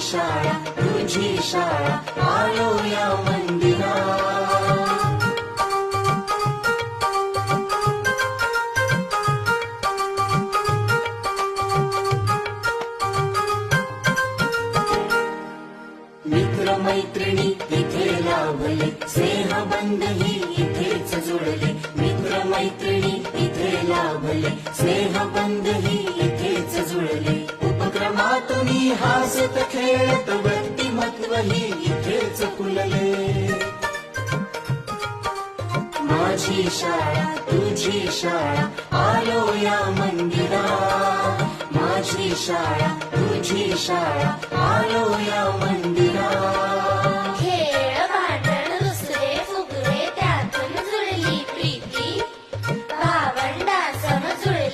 शाळा तुझी शाळा आलो या मंदिरा. मित्र मैत्रिणी इथे लाभले स्नेहबंधही इथेच जुळले. मित्र मैत्रिणी इथे लाभले स्नेहबंधही इथेच जुळले उपक्रमातून हसत खेळत व्यक्तिमत्व ही इथेच फुलले. माझी शाळा तुझी शाळा आलो या मंदिरा. माझी शाळा तुझी शाळा आलो या मंदिरा.